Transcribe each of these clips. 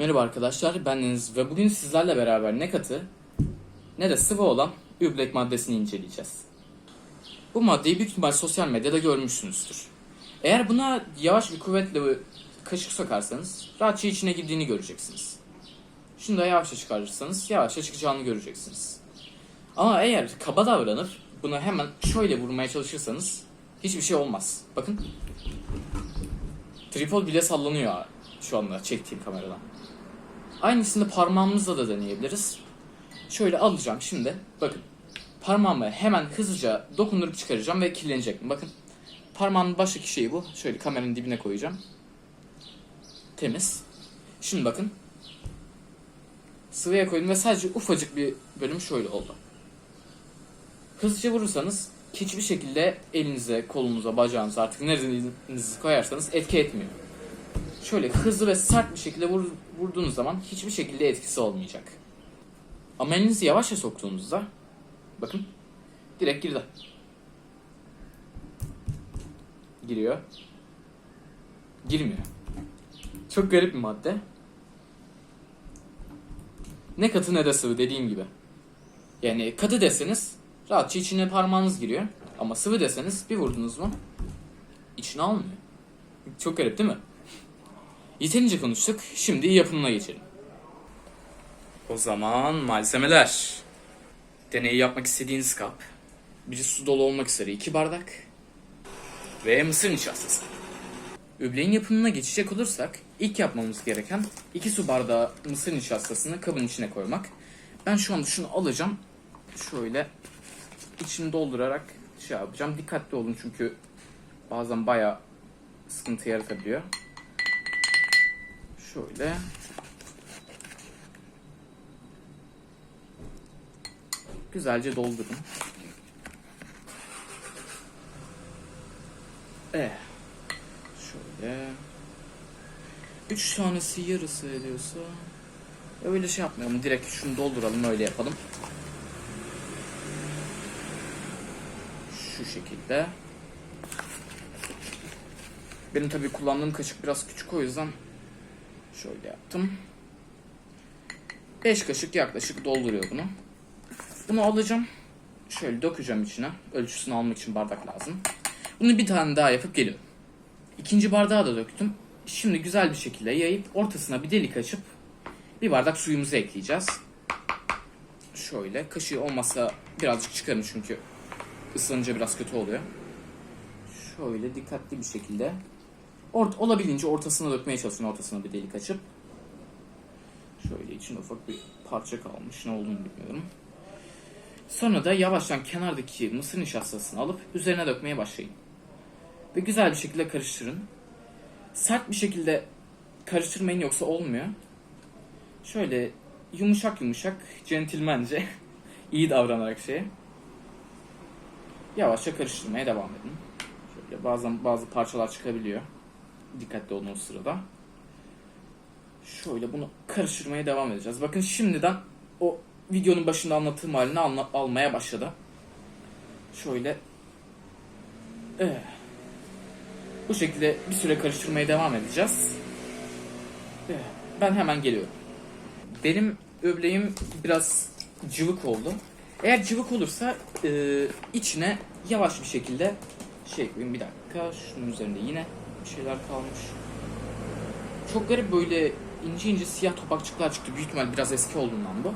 Merhaba arkadaşlar, ben Deniz ve bugün sizlerle beraber ne katı ne de sıvı olan üblek maddesini inceleyeceğiz. Bu maddeyi büyük ihtimal sosyal medyada görmüşsünüzdür. Eğer buna yavaş bir kuvvetle kaşık sokarsanız rahatça içine girdiğini göreceksiniz. Şunu da yavaşça çıkarırsanız yavaşça çıkacağını göreceksiniz. Ama eğer kaba davranır, bunu hemen şöyle vurmaya çalışırsanız hiçbir şey olmaz. Bakın. Tripod bile sallanıyor şu anda çektiğim kameradan. Aynısını parmağımızla da deneyebiliriz. Şöyle alacağım şimdi. Bakın. Parmağımı hemen hızlıca dokundurup çıkaracağım ve kirlenecek mi? Bakın. Parmağımın baştaki şeyi bu. Şöyle kameranın dibine koyacağım. Temiz. Şimdi bakın. Sıvıya koydum ve sadece ufacık bir bölüm şöyle oldu. Hızlıca vurursanız hiçbir şekilde elinize, kolunuza, bacağınıza artık nerenizi koyarsanız etki etmiyor. Şöyle hızlı ve sert bir şekilde vur, vurduğunuz zaman hiçbir şekilde etkisi olmayacak. Ama elinizi yavaşça soktuğunuzda bakın direkt girdi. Giriyor. Girmiyor. Çok garip bir madde. Ne katı ne de sıvı dediğim gibi. Yani katı deseniz rahatça içine parmağınız giriyor. Ama sıvı deseniz bir vurdunuz mu içine almıyor. Çok garip değil mi? Yeterince konuştuk. Şimdi yapımına geçelim. O zaman malzemeler. Deneyi yapmak istediğiniz kap. Biri su dolu olmak üzere 2 bardak. Ve mısır nişastası. Übleğin yapımına geçecek olursak ilk yapmamız gereken 2 su bardağı mısır nişastasını kabın içine koymak. Ben şu anda şunu alacağım. Şöyle içini doldurarak şey yapacağım. Dikkatli olun çünkü bazen bayağı sıkıntı yaratabiliyor. Şöyle. Güzelce doldurun. Evet. Şöyle. Üç tanesi yarısı ediyorsa öyle şey yapmayalım. Direkt şunu dolduralım öyle yapalım. Şu şekilde. Benim tabii kullandığım kaşık biraz küçük o yüzden Şöyle yaptım. 5 kaşık yaklaşık dolduruyor bunu. Bunu alacağım. Şöyle dökeceğim içine. Ölçüsünü almak için bardak lazım. Bunu bir tane daha yapıp geliyorum. İkinci bardağı da döktüm. Şimdi güzel bir şekilde yayıp ortasına bir delik açıp bir bardak suyumuzu ekleyeceğiz. Şöyle kaşığı olmasa birazcık çıkarın çünkü ıslanınca biraz kötü oluyor. Şöyle dikkatli bir şekilde Ort olabildiğince ortasına dökmeye çalışın ortasına bir delik açıp. Şöyle için ufak bir parça kalmış. Ne olduğunu bilmiyorum. Sonra da yavaştan kenardaki mısır nişastasını alıp üzerine dökmeye başlayın. Ve güzel bir şekilde karıştırın. Sert bir şekilde karıştırmayın yoksa olmuyor. Şöyle yumuşak yumuşak, centilmence, iyi davranarak şeye. Yavaşça karıştırmaya devam edin. Şöyle bazen bazı parçalar çıkabiliyor. Dikkatli olun o sırada. Şöyle bunu karıştırmaya devam edeceğiz. Bakın şimdiden o videonun başında anlattığım halini anla- almaya başladı. Şöyle evet. Bu şekilde bir süre karıştırmaya devam edeceğiz. Evet. Ben hemen geliyorum. Benim öbleğim biraz cıvık oldu. Eğer cıvık olursa e, içine yavaş bir şekilde şey koyayım bir dakika. Şunun üzerinde yine şeyler kalmış. Çok garip böyle ince ince siyah topakçıklar çıktı. Büyük ihtimal biraz eski olduğundan bu.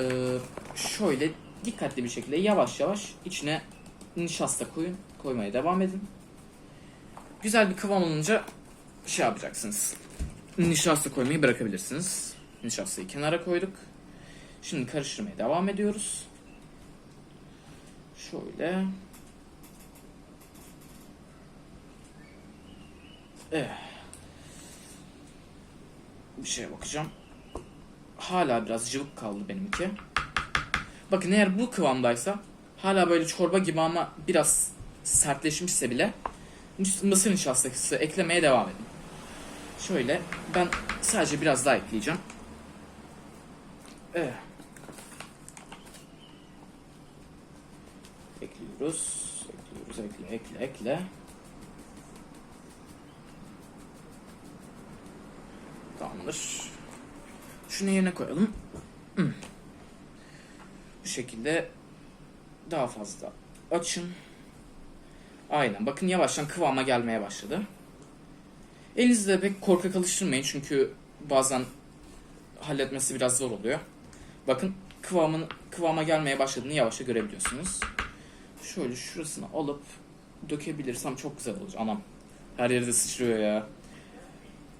Ee, şöyle dikkatli bir şekilde yavaş yavaş içine nişasta koyun. Koymaya devam edin. Güzel bir kıvam alınca şey yapacaksınız. Nişasta koymayı bırakabilirsiniz. Nişastayı kenara koyduk. Şimdi karıştırmaya devam ediyoruz. Şöyle. Evet. Bir şeye bakacağım. Hala biraz cıvık kaldı benimki. Bakın eğer bu kıvamdaysa hala böyle çorba gibi ama biraz sertleşmişse bile mısır nişastası eklemeye devam edin. Şöyle ben sadece biraz daha ekleyeceğim. Evet. Ekliyoruz. Ekliyoruz. Ekle, ekle, ekle. Tamamdır. Şunu yerine koyalım. Hmm. Bu şekilde daha fazla açın. Aynen. Bakın yavaştan kıvama gelmeye başladı. Elinizde de pek korkak alıştırmayın çünkü bazen halletmesi biraz zor oluyor. Bakın kıvamın kıvama gelmeye başladığını yavaşça görebiliyorsunuz. Şöyle şurasını alıp dökebilirsem çok güzel olacak. Anam. Her yerde sıçrıyor ya.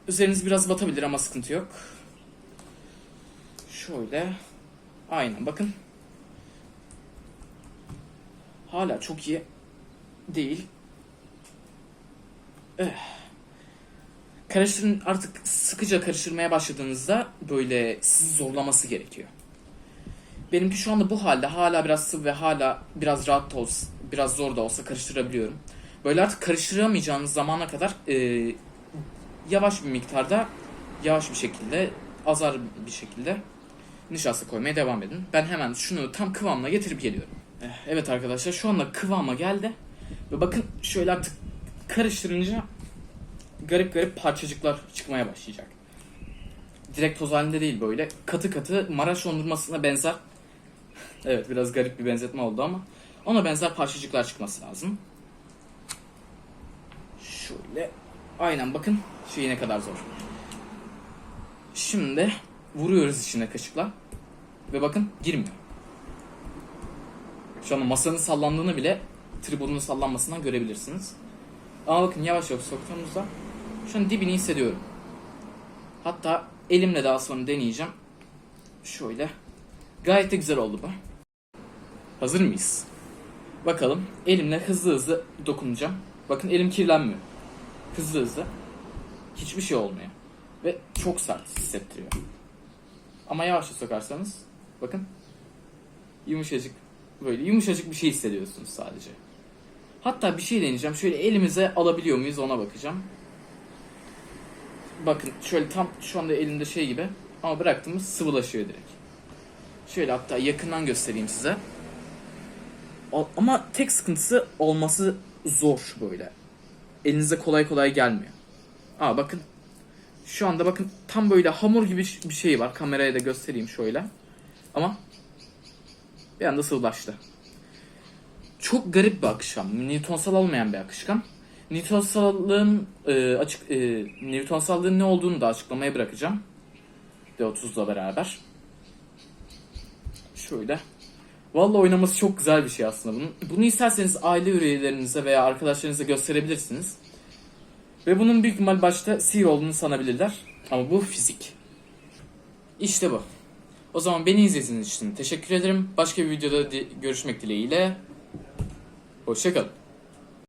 Üzeriniz biraz batabilir ama sıkıntı yok. Şöyle. Aynen bakın. Hala çok iyi değil. Eh. Karıştırın artık sıkıca karıştırmaya başladığınızda böyle sizi zorlaması gerekiyor. Benimki şu anda bu halde hala biraz sıvı ve hala biraz rahat da olsa, biraz zor da olsa karıştırabiliyorum. Böyle artık karıştıramayacağınız zamana kadar e, yavaş bir miktarda, yavaş bir şekilde, azar bir şekilde nişasta koymaya devam edin. Ben hemen şunu tam kıvamına getirip geliyorum. Eh, Evet arkadaşlar şu anda kıvama geldi. Ve bakın şöyle artık karıştırınca garip garip parçacıklar çıkmaya başlayacak. Direkt toz halinde değil böyle. Katı katı Maraş dondurmasına benzer. evet biraz garip bir benzetme oldu ama ona benzer parçacıklar çıkması lazım. Şöyle. Aynen bakın şey ne kadar zor. Şimdi vuruyoruz içine kaşıkla. Ve bakın girmiyor. Şu anda masanın sallandığını bile tribunun sallanmasından görebilirsiniz. Ama bakın yavaş yavaş soktuğumuzda şu an dibini hissediyorum. Hatta elimle daha sonra deneyeceğim. Şöyle. Gayet de güzel oldu bu. Hazır mıyız? Bakalım. Elimle hızlı hızlı dokunacağım. Bakın elim kirlenmiyor. Hızlı hızlı. Hiçbir şey olmuyor. Ve çok sert hissettiriyor. Ama yavaşça sokarsanız bakın yumuşacık böyle yumuşacık bir şey hissediyorsunuz sadece. Hatta bir şey deneyeceğim. Şöyle elimize alabiliyor muyuz ona bakacağım. Bakın şöyle tam şu anda elimde şey gibi ama bıraktığımız sıvılaşıyor direkt. Şöyle hatta yakından göstereyim size. Ama tek sıkıntısı olması zor böyle. Elinize kolay kolay gelmiyor. Aa bakın. Şu anda bakın tam böyle hamur gibi bir şey var. Kameraya da göstereyim şöyle. Ama bir anda sıvılaştı. Çok garip bir akışkan. Newtonsal olmayan bir akışkan. Newtonsallığın e, açık e, Newtonsallığın ne olduğunu da açıklamaya bırakacağım. D30'la beraber. Şöyle. Vallahi oynaması çok güzel bir şey aslında bunun. Bunu isterseniz aile üyelerinize veya arkadaşlarınıza gösterebilirsiniz. Ve bunun büyük ihtimal başta sihir olduğunu sanabilirler. Ama bu fizik. İşte bu. O zaman beni izlediğiniz için teşekkür ederim. Başka bir videoda görüşmek dileğiyle. Hoşçakalın.